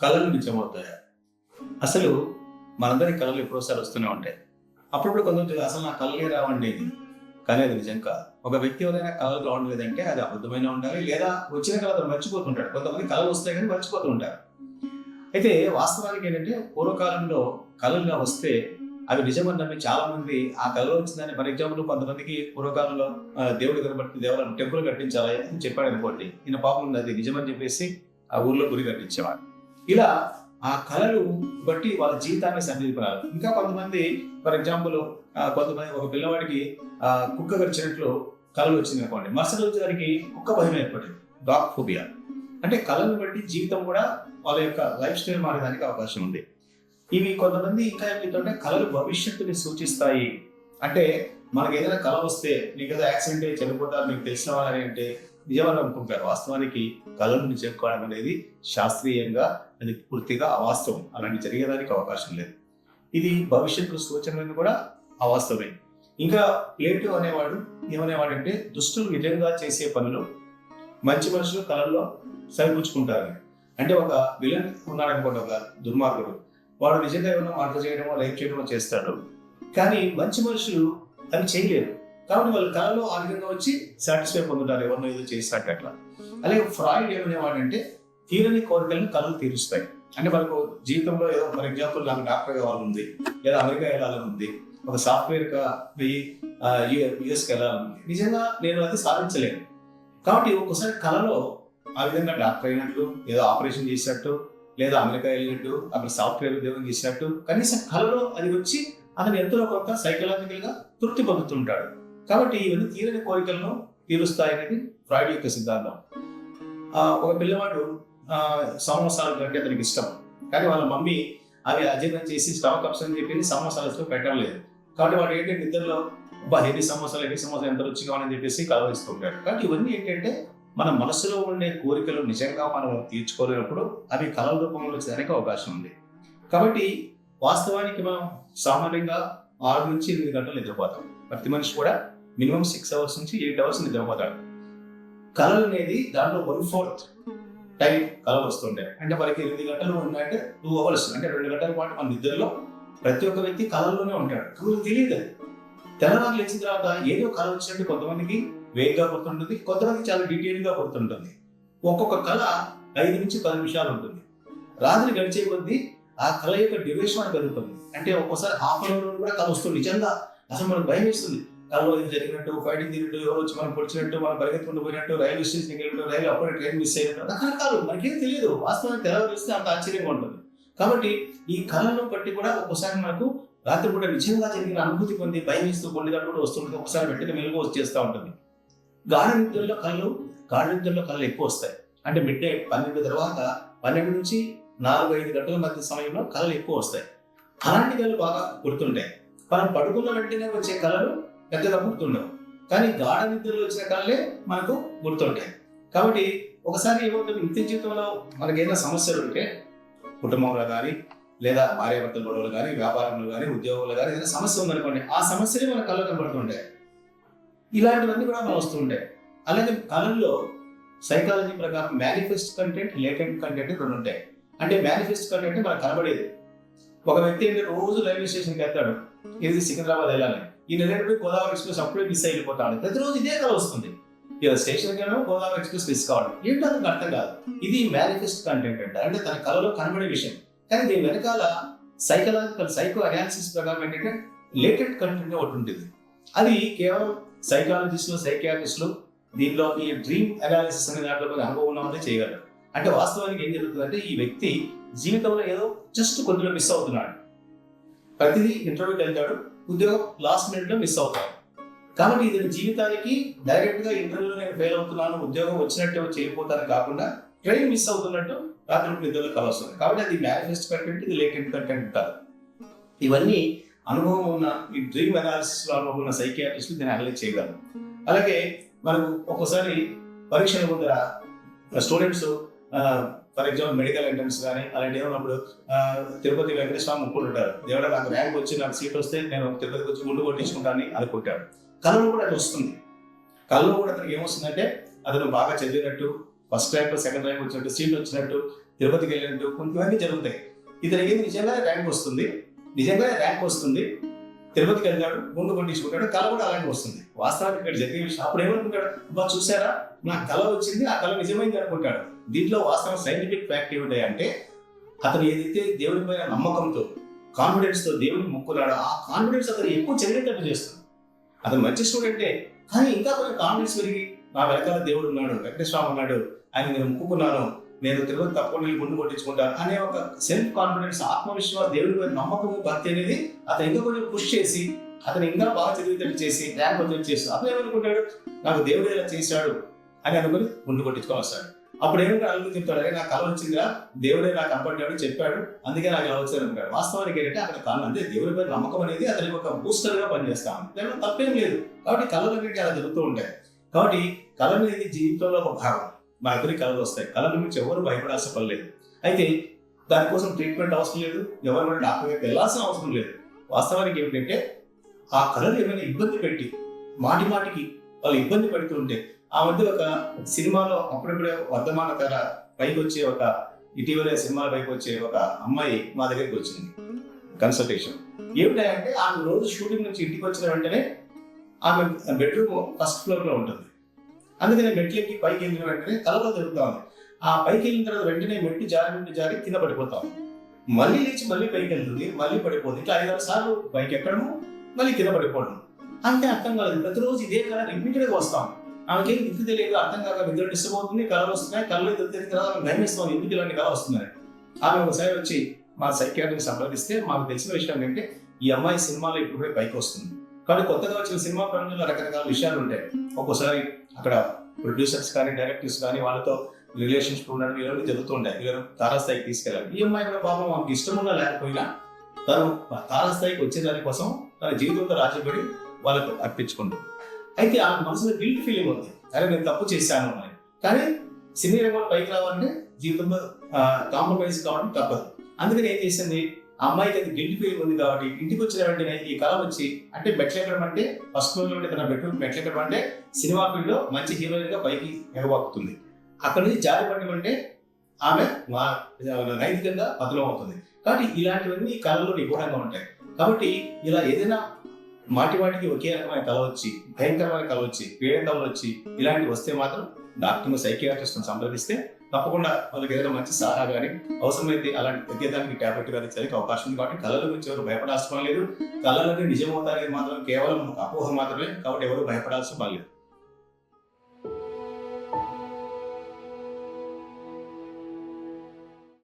కళలు నిజమవుతాయా? అసలు మనందరి కళలు ఎప్పుడోసారి వస్తూనే ఉంటాయి. అప్పుడప్పుడు కొంతమంది అసలు నా కళలే రావండి కానీ అది నిజం కాదు. ఒక వ్యక్తి ఎవరైనా కళలు రావడం లేదంటే అది అబద్ధమైన ఉండాలి లేదా వచ్చిన కళ అతను మర్చిపోతుంటాడు. కొంతమంది కళలు వస్తాయి కానీ మర్చిపోతూ ఉంటారు. అయితే వాస్తవానికి ఏంటంటే పూర్వకాలంలో కళలుగా వస్తే అవి నిజమని నమ్మి చాలా మంది ఆ కళలో వచ్చిందని ఫర్ ఎగ్జాంపుల్ కొంతమందికి పూర్వకాలంలో ఆ, దేవుడి కనబట్టి దేవాలయం టెంపుల్ కట్టించాలి అని చెప్పాడు అనుకోండి ఈయన పాపం అది నిజమని చెప్పేసి ఆ ఊర్లో గురి కట్టించేవాడు. ఇలా ఆ కళలు బట్టి వాళ్ళ జీవితాన్ని సమీపారు ఇంకా కొంతమంది ఫర్ ఎగ్జాంపుల్ కొంతమంది ఒక పిల్లవాడికి ఆ, కుక్క గడిచినట్లు కళలు వచ్చింది అనుకోండి మరుసటి రోజు దానికి కుక్క భయం ఏర్పడింది డాగ్ ఫోబియా. అంటే కళలను బట్టి జీవితం కూడా వాళ్ళ యొక్క లైఫ్ స్టైల్ మారేదానికి అవకాశం ఉంది. ఇవి కొంతమంది ఇంకా ఏమిటంటే కళలు భవిష్యత్తుని సూచిస్తాయి. అంటే మనకి ఏదైనా కళ వస్తే నీకు ఏదో యాక్సిడెంట్ అయ్యి చనిపోతారు మీకు తెలిసిన వాళ్ళని అంటే నిజమని అనుకుంటారు. వాస్తవానికి కళను చెప్పుకోవడం అనేది శాస్త్రీయంగా అది పూర్తిగా అవాస్తవం. అలాంటి జరిగేదానికి అవకాశం లేదు. ఇది భవిష్యత్తు సూచనలను కూడా అవాస్తవమే. ఇంకా ప్లేటు అనేవాడు ఏమనేవాడంటే దుష్టులు నిజంగా చేసే పనులు మంచి మనుషులు కళల్లో సరిపుచ్చుకుంటారు. అంటే ఒక విలన్ ఉన్నాడనుకోండి ఒక దుర్మార్గుడు. వాడు నిజంగా ఏమైనా మర్డర్ చేయడమో రేప్ చేయడమో చేస్తాడు. కానీ మంచి మనుషులు అవి చేయలేరు కాబట్టి వాళ్ళు కళలో ఆ విధంగా వచ్చి సాటిస్ఫై పొందుతారు ఎవరినో ఏదో చేసినట్టు అట్లా. అలాగే ఫ్రాయిడ్ ఏమనేవాడంటే తీరని కోరికలను కళలు తీరుస్తాయి. అంటే మనకు జీవితంలో ఏదో ఫర్ ఎగ్జాంపుల్ నాకు డాక్టర్ కావాలని ఉంది లేదా అమెరికా వెళ్ళాలని ఉంది ఒక సాఫ్ట్వేర్ పోయి యుఎస్కి వెళ్ళాలని ఉంది నిజంగా నేను అది సాధించలేను. కాబట్టి ఒక్కోసారి కళలో ఆ విధంగా డాక్టర్ అయినట్టు ఏదో ఆపరేషన్ చేసినట్టు లేదా అమెరికా వెళ్ళినట్టు అక్కడ సాఫ్ట్వేర్ ఉద్యోగం చేసినట్టు కనీసం కళలో అది వచ్చి అతను ఎంతో కొంత సైకలాజికల్గా తృప్తి పొందుతుంటాడు. కాబట్టి ఇవన్నీ తీరని కోరికలను తీరుస్తాయనేది ఫ్రాయిడ్ యొక్క సిద్ధాంతం. ఒక పిల్లవాడు ఆ, సమోసాలు కంటే అతనికి ఇష్టం. కానీ వాళ్ళ మమ్మీ అవి అజీర్ణం చేసి స్టమక్ అప్స్ అని చెప్పి సమోసాలతో పెట్టడం లేదు. కాబట్టి వాడు ఏంటంటే నిద్రలో అబ్బా హెవీ సమోసాలు హెవీ సమోసాలు ఎంత రుచిగా అని చెప్పేసి కలవరిస్తుంటాడు. కాబట్టి ఇవన్నీ ఏంటంటే మన మనసులో ఉండే కోరికలు నిజంగా మనం తీర్చుకోలేనప్పుడు అవి కళల రూపంలో వచ్చేదానికి అవకాశం ఉంది. కాబట్టి వాస్తవానికి మనం సామాన్యంగా ఆరు నుంచి ఎనిమిది గంటలు నిద్రపోతాం. ప్రతి మనిషి కూడా మినిమం సిక్స్ అవర్స్ నుంచి ఎయిట్ అవర్స్ నిద్రపోతాడు. కళలు అనేది దాంట్లో వన్ ఫోర్త్ టైం కళలు వస్తుంటాయి. అంటే మనకి ఎనిమిది గంటలు ఉన్నాయంటే టూ అవర్స్ అంటే రెండు గంటల పాటు మన నిద్రలో ప్రతి ఒక్క వ్యక్తి కళల్లోనే ఉంటాడు. కళలు తెలియదు. అది తెల్లవారు లేచిన తర్వాత ఏదో కళ వచ్చినట్టు కొంతమందికి వేగంగా గుర్తుంటుంది కొంతమందికి చాలా డీటెయిల్గా గుర్తుంటుంది. ఒక్కొక్క కళ ఐదు నుంచి పది నిమిషాలు ఉంటుంది. రాత్రి గడిచే కొద్దీ ఆ కళ యొక్క డ్యూరేషన్ మనకు పెరుగుతుంది. అంటే ఒక్కోసారి హాఫ్ అన్ అవర్ కూడా కళ వస్తుంది. నిజంగా అసలు మనకు భయం వేస్తుంది. కళలో ఇది జరిగినట్టు ఫైటింగ్ తిరిగినట్టు ఎవరు వచ్చి మనం పొడిచినట్టు మనం పరిగెత్తుకుంటూ పోయినట్టు రైల్వే స్టేషన్ వెళ్ళినట్టు రైలు అప్పుడే ట్రైన్ మిస్ అయినట్టు రకరకాలు. మనకేం తెలియదు వాస్తవానికి తెలవరిస్తే అంత ఆశ్చర్యంగా ఉంటుంది. కాబట్టి ఈ కళలను బట్టి కూడా ఒక్కోసారి మనకు రాత్రి కూడా నిజంగా జరిగిన అనుభూతి పొంది భయం వేస్తూ పొందినట్టు కూడా వస్తుంటుంది ఒకసారి వెంటనే మెలుగు వచ్చేస్తూ ఉంటుంది. గాఢ నిద్రలో కళ్ళు గాఢ నిద్రలో కళ్ళు ఎక్కువ వస్తాయి. అంటే మిడ్ నైట్ పన్నెండు తర్వాత పన్నెండు నుంచి నాలుగు ఐదు గంటల మధ్య సమయంలో కళలు ఎక్కువ వస్తాయి. అలాంటి కళలు బాగా గుర్తుంటాయి. మనం పడుకున్న వెంటనే వచ్చే కళలు పెద్దగా గుర్తుండవు. కానీ గాఢ నిద్రలో వచ్చిన కళలే మనకు గుర్తుంటాయి. కాబట్టి ఒకసారి ఏమవుతుంది? నిత్య జీవితంలో మనకి ఏదైనా సమస్యలు ఉంటే కుటుంబంలో కానీ లేదా భార్యాభర్తల గొడవలు కానీ వ్యాపారంలో కానీ ఉద్యోగంలో కానీ ఏదైనా సమస్య ఉందనుకోండి ఆ సమస్యలే మన కళ్ళు కనబడుతుంటాయి. ఇలాంటివన్నీ కూడా మనం వస్తుంటాయి అలాగే కళల్లో సైకాలజీ ప్రకారం మేనిఫెస్ట్ కంటెంట్ లేటెంట్ కంటెంట్ రెండు ఉంటాయి. అంటే మేనిఫెస్ట్ కంటెంట్ మనకు కనబడేది. ఒక వ్యక్తి అంటే రోజు రైల్వే స్టేషన్కి వెళ్తాడు ఇది సికింద్రాబాద్ వెళ్ళాలి. ఈ నెలటి గోదావరి ఎక్స్ప్రెస్ అప్పుడే మిస్ అయిపోతాడు. ప్రతిరోజు ఇదే కల వస్తుంది. ఇలా స్టేషన్కి వెళ్ళడం గోదావరి ఎక్స్ప్రెస్ మిస్ కావడం ఏంటో అతనికి అర్థం కాదు. ఇది మేనిఫెస్ట్ కంటెంట్ అంటే. అంటే తన కళలో కనబడే విషయం. కానీ దీని వెనకాల సైకలాజికల్ సైకో అనాలిసిస్ ప్రకారం ఏంటంటే లేటెడ్ కంటెంట్ ఒకటి ఉంటుంది. అది కేవలం సైకాలజిస్టులు సైకియాట్రిస్టులు దీనిలో ఈ డ్రీమ్ అనాలిసిస్ అనే దాంట్లో అనుభవం ఉన్న చేయగలరు. అంటే వాస్తవానికి ఏం జరుగుతుందంటే ఈ వ్యక్తి జీవితంలో ఏదో జస్ట్ కొద్దిగా మిస్ అవుతున్నాడు. ప్రతిదీ ఇంటర్వ్యూకి వెళ్తాడు ఉద్యోగం లాస్ట్ మినిట్లో మిస్ అవుతాడు. కాబట్టి ఇది జీవితానికి డైరెక్ట్గా ఇంటర్వ్యూలో నేను ఫెయిల్ అవుతున్నాను ఉద్యోగం వచ్చినట్టు చేయబోతాను కాకుండా ట్రైన్ మిస్ అవుతున్నట్టు రాత్రి నిద్రలో కలవస్తుంది కాబట్టి అది మేనిఫెస్ట్ కంటెంట్ ఇది లేటెంట్ కంటెంట్ కాదు. ఇవన్నీ అనుభవం ఉన్న ఈ డ్రీమ్ అనాలిసిస్లో అనుభవం ఉన్న సైకియాట్రిస్టులు దీన్ని అనలైజ్ చేయగలరు. అలాగే మనకు ఒక్కోసారి పరీక్షల ముందర students for example medical entrance కానీ అలాంటి ఏమన్నప్పుడు తిరుపతి వెంకటేశ్వర ఉంటారు దేవుడు నాకు ర్యాంక్ వచ్చి నాకు సీట్ వస్తే నేను తిరుపతికి వచ్చి ముందు కొట్టించుకుంటానని అనుకుంటాడు. కళలో కూడా అది వస్తుంది. కళ్ళు కూడా అతనికి ఏమొస్తుందంటే అతను బాగా చదివినట్టు ఫస్ట్ ర్యాంక్ సెకండ్ ర్యాంక్ వచ్చినట్టు సీట్ వచ్చినట్టు తిరుపతికి వెళ్ళినట్టు ఇవన్నీ జరుగుతాయి. ఇతనికి ఏది? నిజంగా ర్యాంక్ వస్తుంది. నిజంగా ర్యాంక్ వస్తుంది. తిరుపతికి వెళ్తాడు గుండు కొట్టించుకుంటాడు కళ కూడా అలాగే వస్తుంది. వాస్తవానికి ఇక్కడ జరిగే విషయం అప్పుడు ఏమనుకుంటాడు? అబ్బా చూసారా నా కళ వచ్చింది ఆ కళ నిజమైంది అనుకుంటాడు. దీంట్లో వాస్తవం సైంటిఫిక్ ఫ్యాక్ట్ ఏమిటి అంటే అతను ఏదైతే దేవుడి పైన నమ్మకంతో కాన్ఫిడెన్స్తో దేవుడిని మొక్కున్నాడో ఆ కాన్ఫిడెన్స్ అతను ఎక్కువ చెందినట్టు చేస్తాడు. అతను మంచి స్టూడెంటే కానీ ఇంకా కొంచెం కాన్ఫిడెన్స్ పెరిగి నా వెనకాల దేవుడు ఉన్నాడు వెంకటేశ్వర ఉన్నాడు ఆయన నేను మొక్కుకున్నాను నేను తిరుపతి తప్పకుండా ముందు గుండు కొట్టించుకుంటాను అనే ఒక సెల్ఫ్ కాన్ఫిడెన్స్ ఆత్మవిశ్వాసం దేవుడి మీద నమ్మకము భక్తి అనేది అతను ఇంకా కొంచెం పుష్ చేసి అతను ఇంకా బాగా చదివేటట్టు చేసి ర్యాంక్ వచ్చేట్టు చేసి అతను ఏమనుకుంటాడు? నాకు దేవుడు ఇలా చేశాడు అని అనుకుని గుండు కొట్టించుకొని వస్తాడు. అప్పుడు ఏమంటే అల్లు చెప్తాడు అరే నాకు కళ వచ్చిందిరా దేవుడే నాకు కనపడ్డాడు చెప్పాడు అందుకే నాకు ఇలా వచ్చాను అనుకున్నాడు వాస్తవానికి ఏంటంటే అక్కడ కళ అంటే దేవుడి పైన నమ్మకం అనేది అతనికి ఒక బూస్టర్గా పనిచేస్తాం దాంట్లో తప్పేం లేదు. కాబట్టి కళలు అనేవి అలా జరుగుతూ ఉంటాయి. కాబట్టి కళ అనేది జీవితంలో ఒక భాగం. మా అందరికి కళలు వస్తాయి. కళల గురించి ఎవరు భయపడాల్సిన పని లేదు. అయితే దానికోసం ట్రీట్మెంట్ అవసరం లేదు. ఎవరు కూడా డాక్టర్ దగ్గరికి వెళ్ళాల్సిన అవసరం లేదు. వాస్తవానికి ఏమిటంటే ఆ కళలు ఏమైనా ఇబ్బంది పెట్టి మాటి మాటికి వాళ్ళు ఇబ్బంది పెడుతూ ఉంటే ఆ మధ్య ఒక సినిమాలో అప్పుడప్పుడే వర్ధమాన తెర పైకి వచ్చే ఒక ఇటీవల సినిమా పైకి వచ్చే ఒక అమ్మాయి మా దగ్గరికి వచ్చింది. కన్సల్టేషన్. ఏమిటంటే ఆమె రోజు షూటింగ్ నుంచి ఇంటికి వచ్చిన వెంటనే ఆమె బెడ్రూమ్ ఫస్ట్ ఫ్లోర్లో ఉంటుంది. అందుకని మెట్లెక్కి పైకి వెళ్ళిన వెంటనే కలలో జరుగుతా ఉంది. ఆ పైకి వెళ్ళిన తర్వాత వెంటనే మెట్టు జారి మెట్టు జారి కింద పడిపోతాం మళ్ళీ లేచి మళ్ళీ పైకి వెళ్తుంది మళ్ళీ పడిపోతుంది. ఇట్లా ఐదారు సార్లు పైకి ఎక్కడము మళ్ళీ కింద పడిపోవడం అంతే అర్థం కాలేదు. ప్రతిరోజు ఇదే కళ రిపీటెడ్ వస్తాం ఆమెకి ఇంత తెలియదు అర్థం కాక నిద్ర డిస్టర్బ్ అవుతుంది కళలు వస్తున్నాయి కళ్ళు నిద్ర తెలియదు కదా ఆమె భయమేస్తాం ఎందుకు ఇలాంటి కళ వస్తున్నాయి ఆమె ఒకసారి వచ్చి మా సైకియాట్రిని సంప్రదిస్తే మాకు తెలిసిన విషయం ఏంటంటే ఈ అమ్మాయి సినిమాలో ఇప్పుడు పైకి వస్తుంది. కానీ కొత్తగా వచ్చిన సినిమా పరంగా రకరకాల విషయాలు ఉంటాయి. ఒక్కోసారి అక్కడ ప్రొడ్యూసర్స్ కానీ డైరెక్టర్స్ కానీ వాళ్ళతో రిలేషన్షిప్ ఉండడం ఇవన్నీ జరుగుతూ ఉంటాయి. తారాస్థాయికి తీసుకెళ్ళాలి ఈ అమ్మాయి కూడా పాపం మాకు ఇష్టం ఉన్నా లేకపోయినా తను తారాస్థాయికి వచ్చే దానికోసం తన జీవితంతో రాజీపడి వాళ్ళకు అర్పించుకుంటుంది. అయితే ఆ మనసులో గిల్ట్ ఫీలింగ్ ఉంది. అరే నేను తప్పు చేశాను అని కానీ సినీ రంగంలో పైకి రావాలంటే జీవితంలో కాంప్రమైజ్ కావడం తప్పదు. అందుకని ఏం చేసింది? ఆ అమ్మాయికి అది గిల్ట్ ఫీలింగ్ ఉంది కాబట్టి ఇంటికి వచ్చిన వెంటనే ఈ కళ వచ్చి అంటే మెట్లు ఎక్కడం అంటే ఫస్ట్ ఫ్లోర్లో ఉండే తన బెడ్రూమ్ మెట్లు ఎక్కడం అంటే సినిమా ఫీల్డ్లో మంచి హీరోయిన్గా పైకి ఎగబాకుతుంది. అక్కడ నుంచి జారి పడడం అంటే ఆమె నైతికంగా పతనం అవుతుంది కాబట్టి ఇలాంటివన్నీ కళలో నిగూఢంగా ఉంటాయి. కాబట్టి ఇలా ఏదైనా మాటి వాటికి ఒకే రకమైన కళ వచ్చి భయంకరమైన కళ వచ్చి పీడ కళలు వచ్చి ఇలాంటివి వస్తే మాత్రం డాక్టర్ను సైకియాట్రిస్ట్ సంప్రదిస్తే తప్పకుండా వాళ్ళకి ఏదైనా మంచి సలహా కానీ అవసరమైతే అలాంటి తగ్గేదానికి టాబ్లెట్ కానీ చదివే అవకాశం ఉంది కాబట్టి కళల గురించి ఎవరు భయపడాల్సిన పని లేదు. కళలన్నీ నిజమవుతాయని మాత్రం కేవలం అపోహ మాత్రమే కాబట్టి ఎవరు భయపడాల్సిన పని లేదు.